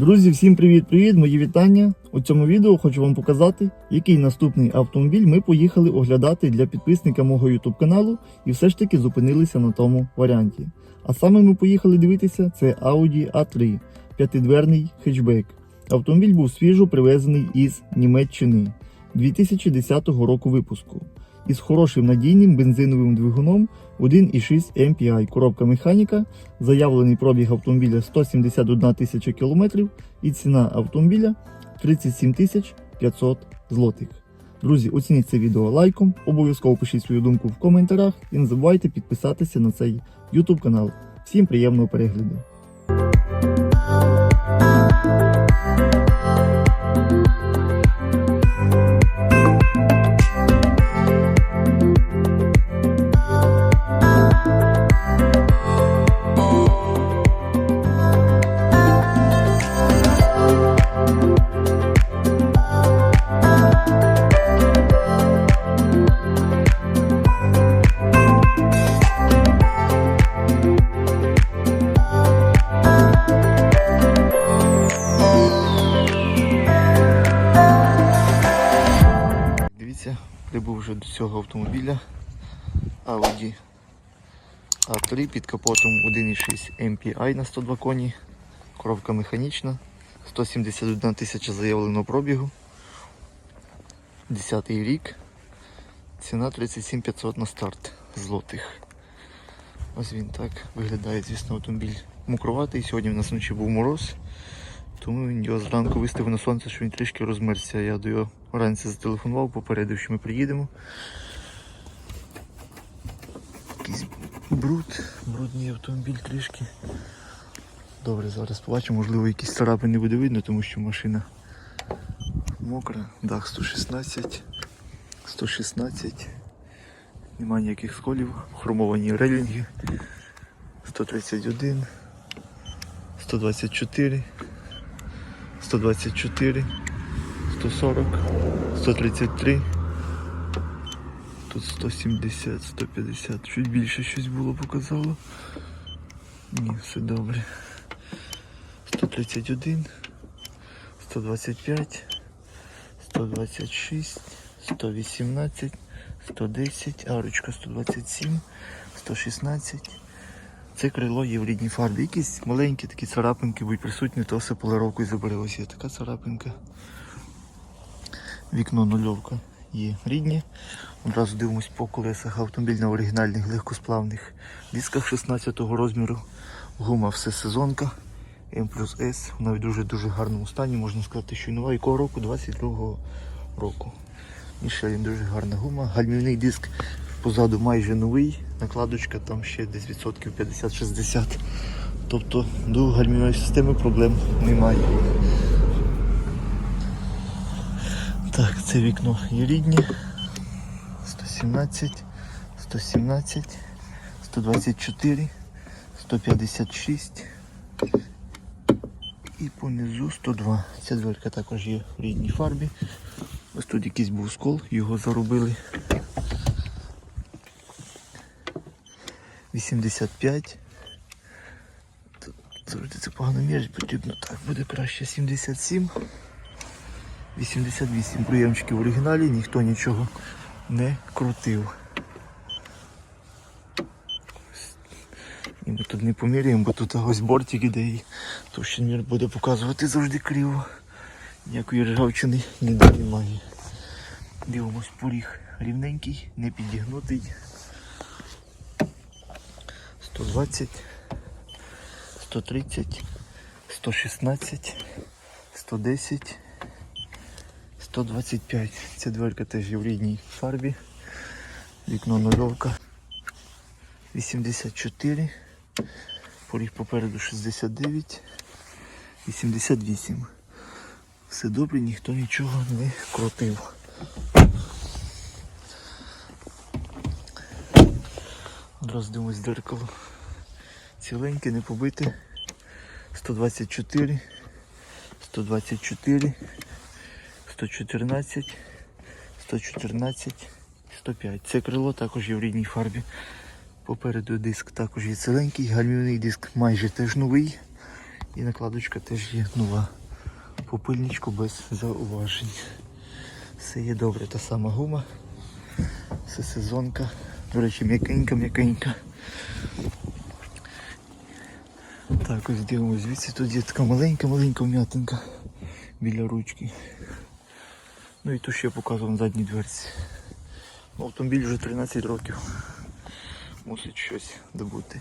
Друзі, всім привіт-привіт! Мої вітання. У цьому відео хочу вам показати, який наступний автомобіль ми поїхали оглядати для підписника мого YouTube каналу і все ж таки зупинилися на тому варіанті. А саме ми поїхали дивитися це Audi A3, п'ятидверний хетчбек. Автомобіль був свіжо привезений із Німеччини 2010 року випуску із хорошим надійним бензиновим двигуном 1,6 MPI, коробка механіка, заявлений пробіг автомобіля 171 тисяча кілометрів і ціна автомобіля 37 тисяч 500 злотих. Друзі, оцініть це відео лайком, обов'язково пишіть свою думку в коментарях і не забувайте підписатися на цей YouTube канал. Всім приємного перегляду! Автомобіля Audi A3 під капотом 1,6 MPI на 102 коні. Коробка механічна, 171 тисяча заявленого пробігу. 10 рік. Ціна 37 500 на старт злотих. Ось він так виглядає, звісно, автомобіль мокроватий. Сьогодні в нас вночі був мороз. Тому він його зранку виставив на сонце, що він трішки розмерзся. Я до його вранці зателефонував, попередив, що ми приїдемо. Якийсь бруд, брудний автомобіль трішки. Добре, зараз побачимо, можливо якісь царапини буде видно, тому що машина мокра. Дах 116, 116. Немає ніяких сколів, хромовані рейлінги. 131, 124. 124, 140, 133, тут 170, 150, чуть більше щось було показало. Ні, все добре. 131, 125, 126, 118, 110, арочка 127, 116. Це крило є в рідній фарбі. Якісь маленькі такі царапинки будуть присутні, то все полировкою забере. Ось є така царапинка. Вікно нульовка є рідні. Одразу дивимось по колесах автомобіль на оригінальних легкосплавних дисках 16 розміру. Гума все сезонка. М плюс С. Вона в дуже-дуже гарному стані, можна сказати, що нова. Якого року? 22-го року. Мішелін дуже гарна гума. Гальмівний диск позаду майже новий. Накладочка там ще десь відсотків 50-60. Тобто до гальмівної системи проблем немає. Так, це вікно є рідні. 117, 117, 124, 156 і понизу 102. Ця дверка також є в рідній фарбі. Ось тут якийсь був скол, його заробили. 85. Тут завжди це погано міряти, потрібно так, буде краще 77. 88 приємчиків в оригіналі, ніхто нічого не крутив. І ми тут не поміряємо, бо тут ось бортик іде і товщинмір буде показувати завжди криво. Ніякої ржавчини ніде немає. Дивимось поріг рівненький, не підігнутий. 120, 130, 116, 110, 125. Ця дверка теж є в рідній фарбі. Вікно нульовка. 84. Поріг попереду 69. 88. Все добре, ніхто нічого не крутив. Одразу дивимось дзеркало. Ціленьке, не побите. 124, 124, 114, 114, 105. Це крило також є в рідній фарбі. Попереду диск також є ціленький, гальмівний диск майже теж новий. І накладочка теж є нова. Попильничку без зауважень. Все є добре, та сама гума. Все сезонка. До речі, м'якенька, м'якенька. Так, ось дивимось звідси. Тут є така маленька-маленька вм'ятинка біля ручки. Ну і тут ще показував на задній дверці. Ну, Автомобіль вже 13 років. Мусить щось добути.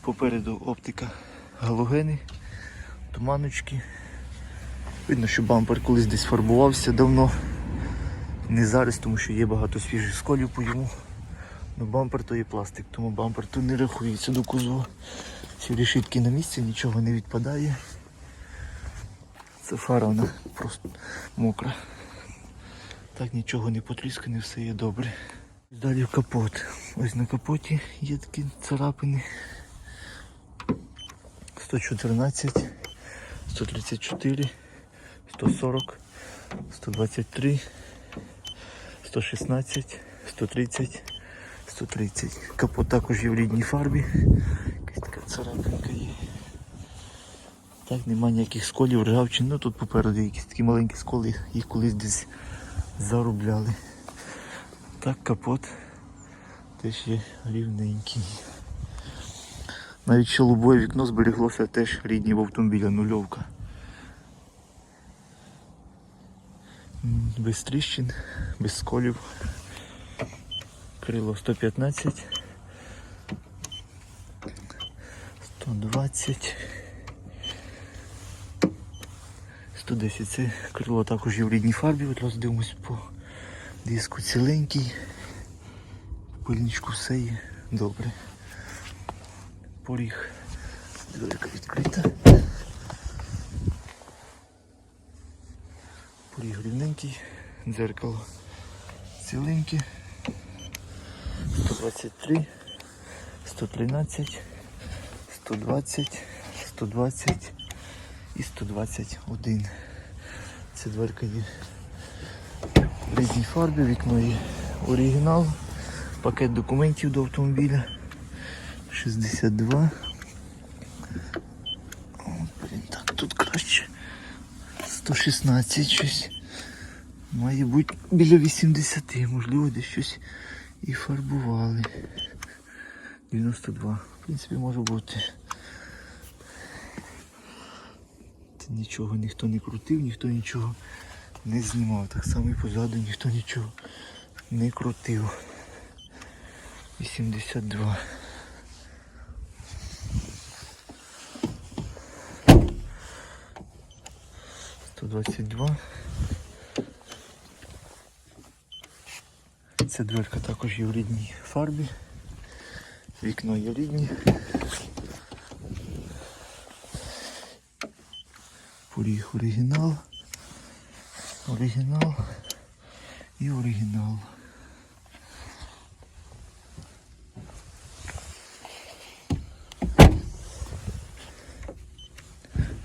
Попереду оптика галогени, туманочки. Видно, що бампер колись десь фарбувався давно. Не зараз, тому що є багато свіжих сколів по йому. Ну бампер то є пластик, тому бампер тут не рахується до кузова. Всі решітки на місці, нічого не відпадає. Це фара вона просто мокра. Так нічого не потріскане, все є добре. Далі капот. Ось на капоті є такі царапини. 114, 134, 140, 123, 116, 130, 130. Капот також є в рідній фарбі. Якась така царапинка є. Так, нема ніяких сколів, ржавчин. Ну тут попереду якісь такі маленькі сколи, їх колись десь заробляли. Так, капот теж є рівненький. Навіть щелобове вікно зберіглося теж рідні в автомобіля нульовка. Без тріщин, без сколів. Крило 115, 120, 110. Це крило також є в рідній фарбі. От роздивимось по диску ціленький. Пильничку все є добре. Поріг. Дверка відкрита. Поріг рівненький, дзеркало ціленьке. 123, 113, 120, 120 і 121. Ця дверка є в різній фарбі, вікно є оригінал, пакет документів до автомобіля 62. О, блін, так, тут краще. 116 щось. Має бути біля 80, можливо, десь щось і фарбували. 92. В принципі, може бути. Та нічого ніхто не крутив, ніхто нічого не знімав. Так само і позаду ніхто нічого не крутив. 82. Сто двадцять два. Ця дверка також є в рідній фарбі. Вікно є рідні. Поріг оригінал. Оригінал і оригінал.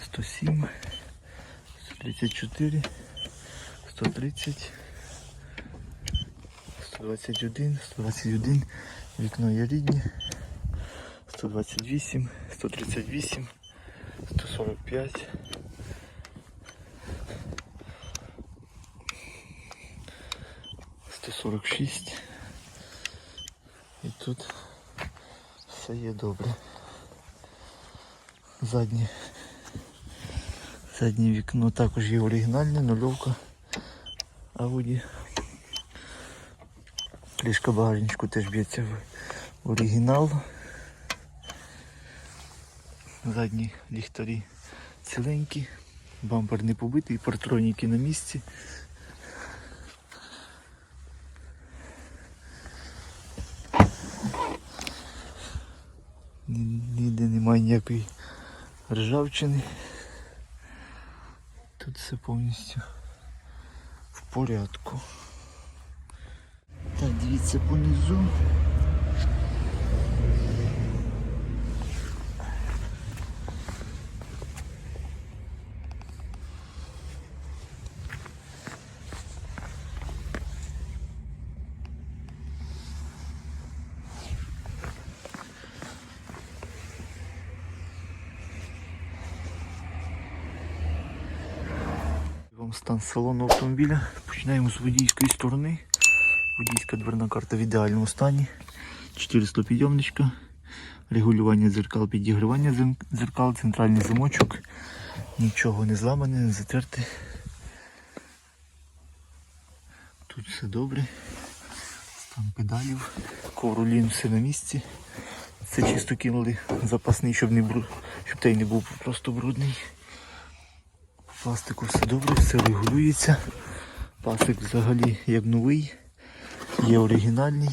Сто сім, сто тридцять чотири, сто тридцять. 121, 121, вікно є рідні, 128, 138, 145, 146. І тут все є добре. Заднє, заднє вікно також є оригінальне, нульовка Audi. Кришка багажничку теж б'ється в оригінал. Задні ліхтарі ціленькі, бампер не побитий, партроніки на місці. Ні- Ніде немає ніякої ржавчини. Тут все повністю в порядку. Так, дивіться понизу. Салону автомобіля. Починаємо з водійської сторони. Водійська дверна карта в ідеальному стані. 400 підйомничка, регулювання дзеркал, підігрівання дзеркал, центральний замочок. Нічого не зламане, не затерте. Тут все добре. Стан педалів, ковролін все на місці. Це чисто кинули запасний, щоб не бру... щоб той не був просто брудний. Пластику все добре, все регулюється. Пасик взагалі як новий, є оригінальний.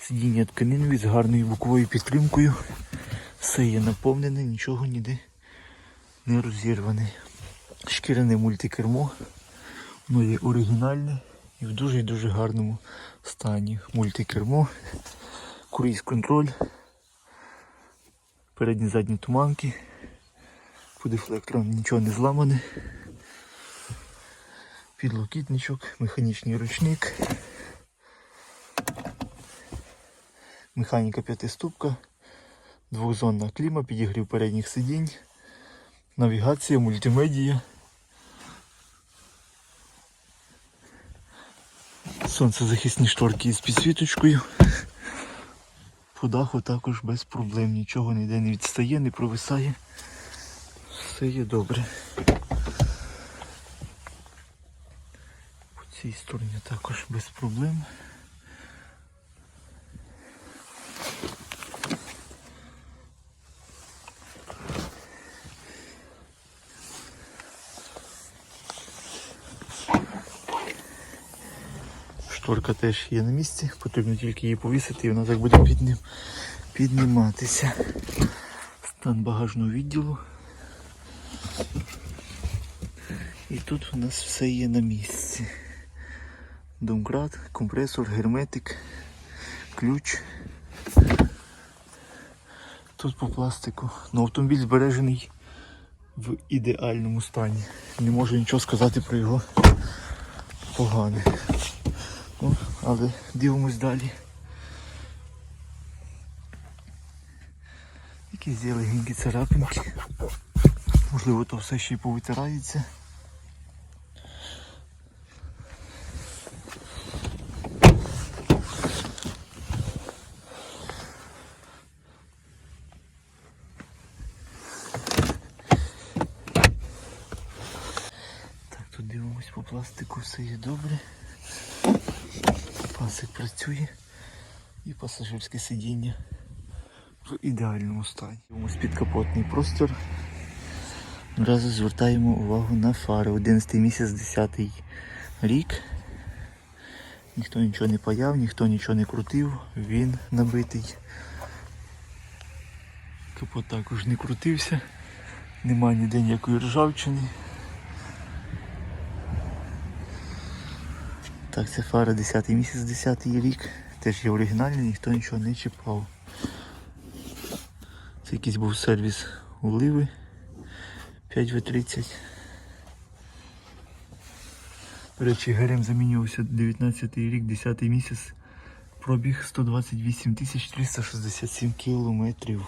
Сидіння тканинові з гарною боковою підтримкою. Все є наповнене, нічого ніде не розірване. Шкіряне мультикермо. Воно є оригінальне і в дуже дуже гарному стані. Мультикермо, круїз контроль, передні задні туманки. По дефлекторам нічого не зламане. Підлокітничок, механічний ручник. Механіка п'ятиступка, двохзонна кліма, підігрів передніх сидінь, навігація, мультимедія. Сонцезахисні шторки з підсвіточкою. По даху також без проблем, нічого ніде не відстає, не провисає. Все є добре. По цій стороні також без проблем. Шторка теж є на місці, потрібно тільки її повісити і вона так буде підніматися. Стан багажного відділу. І тут у нас все є на місці. Домкрат, компресор, герметик, ключ. Тут по пластику. Ну, автомобіль збережений в ідеальному стані. Не можу нічого сказати про його погане. Ну, але дивимось далі. Якісь є легенькі царапинки. Можливо, то все ще й повитирається. Так, тут дивимось по пластику, все є добре. Пасик працює і пасажирське сидіння в ідеальному стані. Ось підкапотний простір. Одразу звертаємо увагу на фари. 11 місяць, 10 рік. Ніхто нічого не паяв, ніхто нічого не крутив, він набитий. Капот також не крутився, немає ніде ніякої ржавчини. Так, це фара 10 місяць, 10 рік. Теж є оригінальний, ніхто нічого не чіпав. Це якийсь був сервіс оливи 5В30. До речі, ГРМ замінювався 19 рік, 10 місяць. Пробіг 128 367 кілометрів.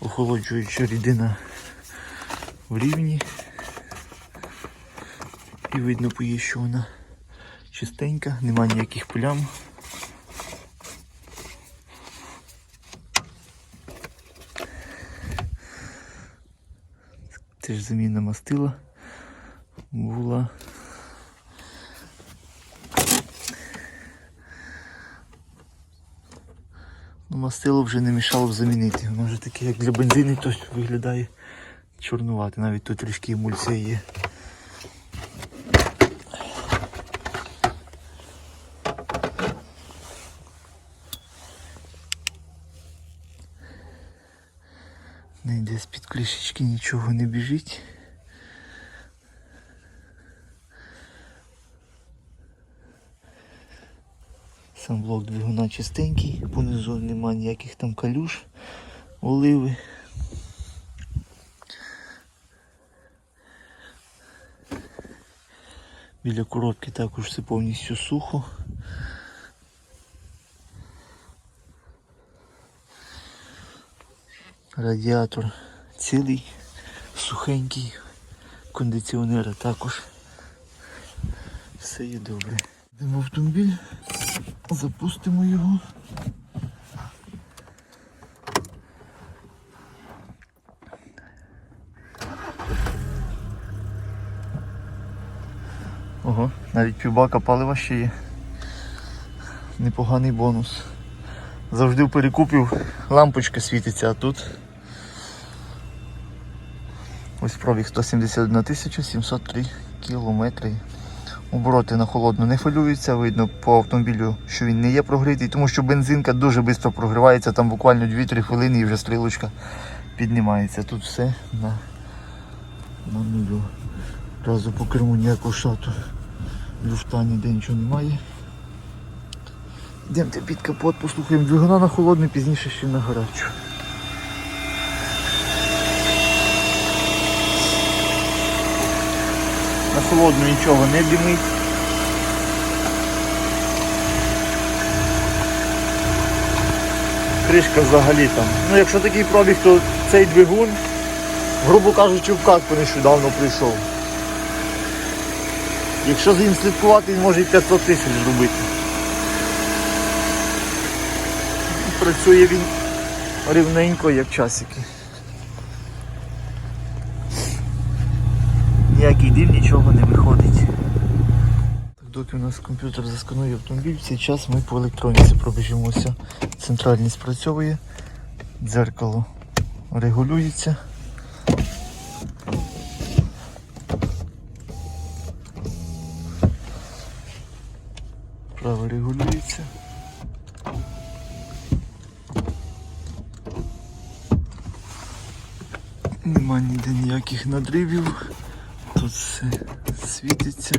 Охолоджуюча рідина в рівні. І видно по що вона чистенька, нема ніяких плям. Теж заміна мастила була. Ну, мастило вже не мішало б замінити. Воно вже таке, як для бензину, то виглядає чорнувати. Навіть тут трішки емульсія є. Не йде з-під кришечки, нічого не біжить. Сам блок двигуна чистенький, понизу немає ніяких там калюш, оливи. Біля коробки також все повністю сухо. Радіатор цілий, сухенький, кондиціонера також Все є добре. Йдемо в автомобіль, запустимо його. Ого, навіть півбака палива ще є. Непоганий бонус. Завжди в перекупів лампочка світиться, а тут ось пробіг 171 703 кілометри. Обороти на холодну не хвилюються, видно по автомобілю, що він не є прогрітий, тому що бензинка дуже швидко прогрівається, там буквально 2-3 хвилини і вже стрілочка піднімається. Тут все на, на нулю. Разу по керму ніякого шату. Люфта ніде нічого немає. Йдемте під капот, послухаємо двигуна на холодний, пізніше ще на гарячу. На холодну нічого не димить. Кришка взагалі там. Ну якщо такий пробіг, то цей двигун, грубо кажучи, в катку нещодавно прийшов. Якщо за ним слідкувати, він може і 500 тисяч зробити. Працює він рівненько, як часики. Ніякий дим, нічого не виходить. Так, доки у нас комп'ютер засканує автомобіль, в цей час ми по електроніці пробіжимося. Центральний спрацьовує, дзеркало регулюється. Право регулюється. Нема ніде ніяких надривів. Все світиться.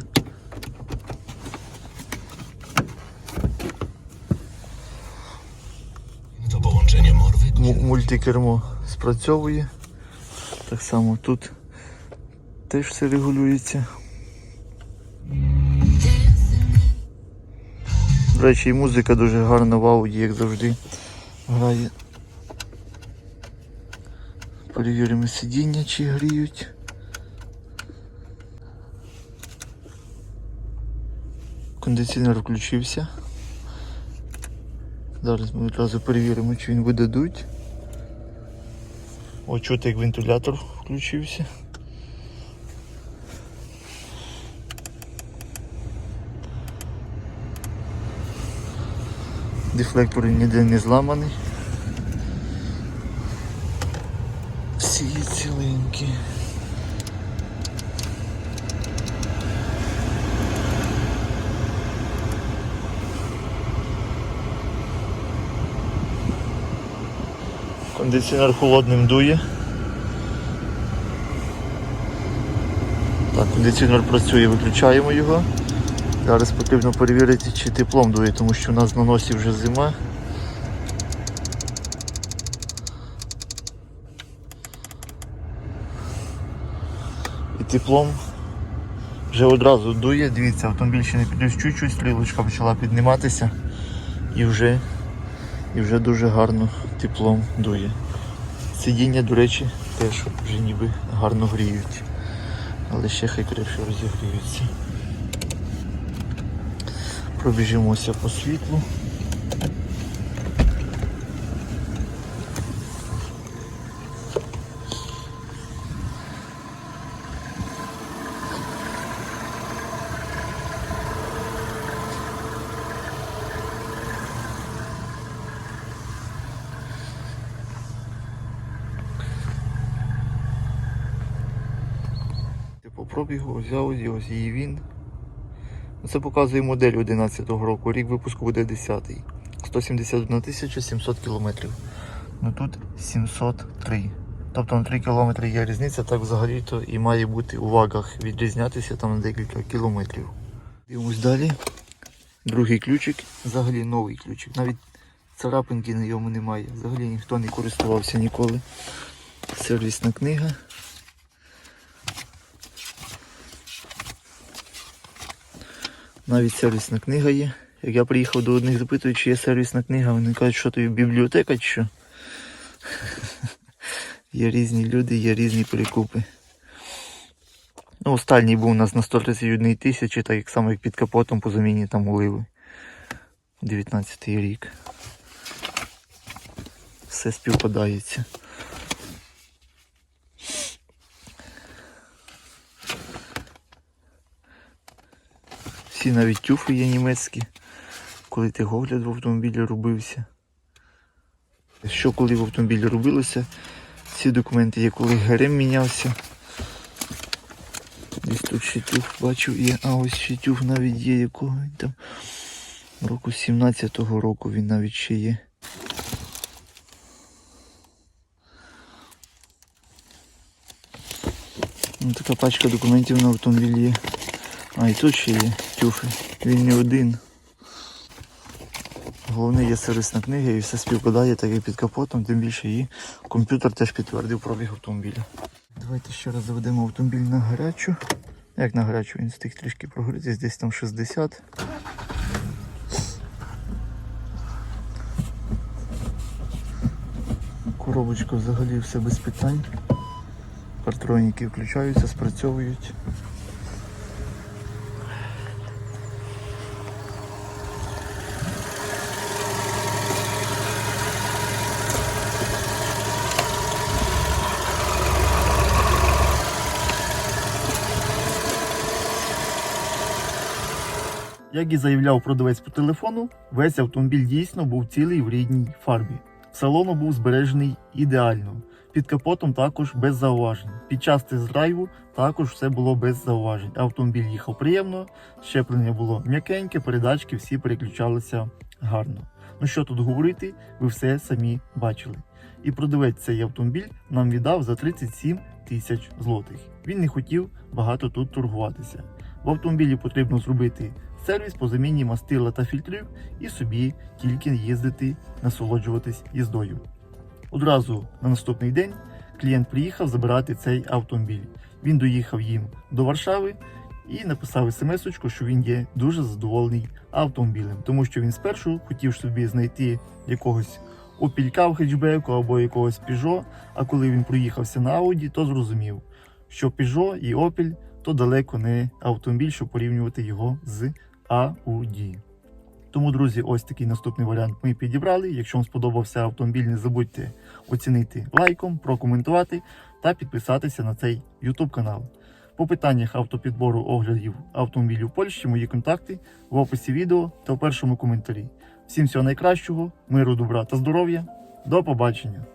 Мультикермо спрацьовує. Так само тут теж все регулюється. До речі, і музика дуже гарна в ауді, як завжди, грає. Перевіримо сидіння, чи гріють. Кондиціонер включився. Зараз ми одразу перевіримо, чи він буде дуть. О, чути, як вентилятор включився. Дефлектор ніде не зламаний. Всі ціленькі. Кондиціонер холодним дує. Так, кондиціонер працює, виключаємо його. Зараз потрібно перевірити, чи теплом дує, тому що у нас на носі вже зима. І теплом вже одразу дує. Дивіться, автомобіль ще не підвіз чуть-чуть, стрілочка почала підніматися і вже, і вже дуже гарно теплом дує. Сидіння, до речі, теж вже ніби гарно гріють. Але ще хай краще розігріються. Пробіжимося по світлу. По пробігу ось ось її він. Це показує модель 11-го року, рік випуску буде 10-й. 171 700 кілометрів. Ну тут 703. Тобто на 3 кілометри є різниця, так взагалі-то і має бути у вагах відрізнятися там на декілька кілометрів. Дивимось далі. Другий ключик, взагалі новий ключик. Навіть царапинки на ньому немає. Взагалі ніхто не користувався ніколи. Сервісна книга. Навіть сервісна книга є. Як я приїхав до одних запитую, чи є сервісна книга, вони кажуть, що тобі бібліотека чи що. Є різні люди, є різні перекупи. Ну, останній був у нас на 131 тисячі, так як само як під капотом по заміні там оливи. 19 рік. Все співпадається. Всі навіть тюфи є німецькі, коли ти огляд в автомобілі робився. Що коли в автомобілі робилося, ці документи є, коли ГРМ мінявся. Десь тут ще тюф бачив є, а ось ще тюф навіть є якого там. Року 17-го року він навіть ще є. Ну, така пачка документів на автомобілі є. А і тут ще є тюфи. Він не один. Головне є сервісна книга і все співпадає так як під капотом, тим більше і комп'ютер теж підтвердив пробіг автомобіля. Давайте ще раз заведемо автомобіль на гарячу. Як на гарячу, він встиг трішки прогрітись, десь там 60. Коробочка взагалі все без питань. Партроніки включаються, спрацьовують. Як і заявляв продавець по телефону, весь автомобіль дійсно був цілий в рідній фарбі. Салон був збережений ідеально. Під капотом також без зауважень. Під час тест-драйву також все було без зауважень. Автомобіль їхав приємно, щеплення було м'якеньке, передачки всі переключалися гарно. Ну що тут говорити, ви все самі бачили. І продавець цей автомобіль нам віддав за 37 тисяч злотих. Він не хотів багато тут торгуватися. В автомобілі потрібно зробити сервіс по заміні мастила та фільтрів і собі тільки їздити, насолоджуватись їздою. Одразу на наступний день клієнт приїхав забирати цей автомобіль. Він доїхав їм до Варшави і написав смс що він є дуже задоволений автомобілем, тому що він спершу хотів собі знайти якогось опілька в хетчбеку або якогось Peugeot, а коли він проїхався на Audi, то зрозумів, що Peugeot і Opel то далеко не автомобіль, щоб порівнювати його з Audi. Тому, друзі, ось такий наступний варіант ми підібрали. Якщо вам сподобався автомобіль, не забудьте оцінити лайком, прокоментувати та підписатися на цей YouTube канал. По питаннях автопідбору оглядів автомобілів Польщі мої контакти в описі відео та в першому коментарі. Всім всього найкращого, миру, добра та здоров'я. До побачення!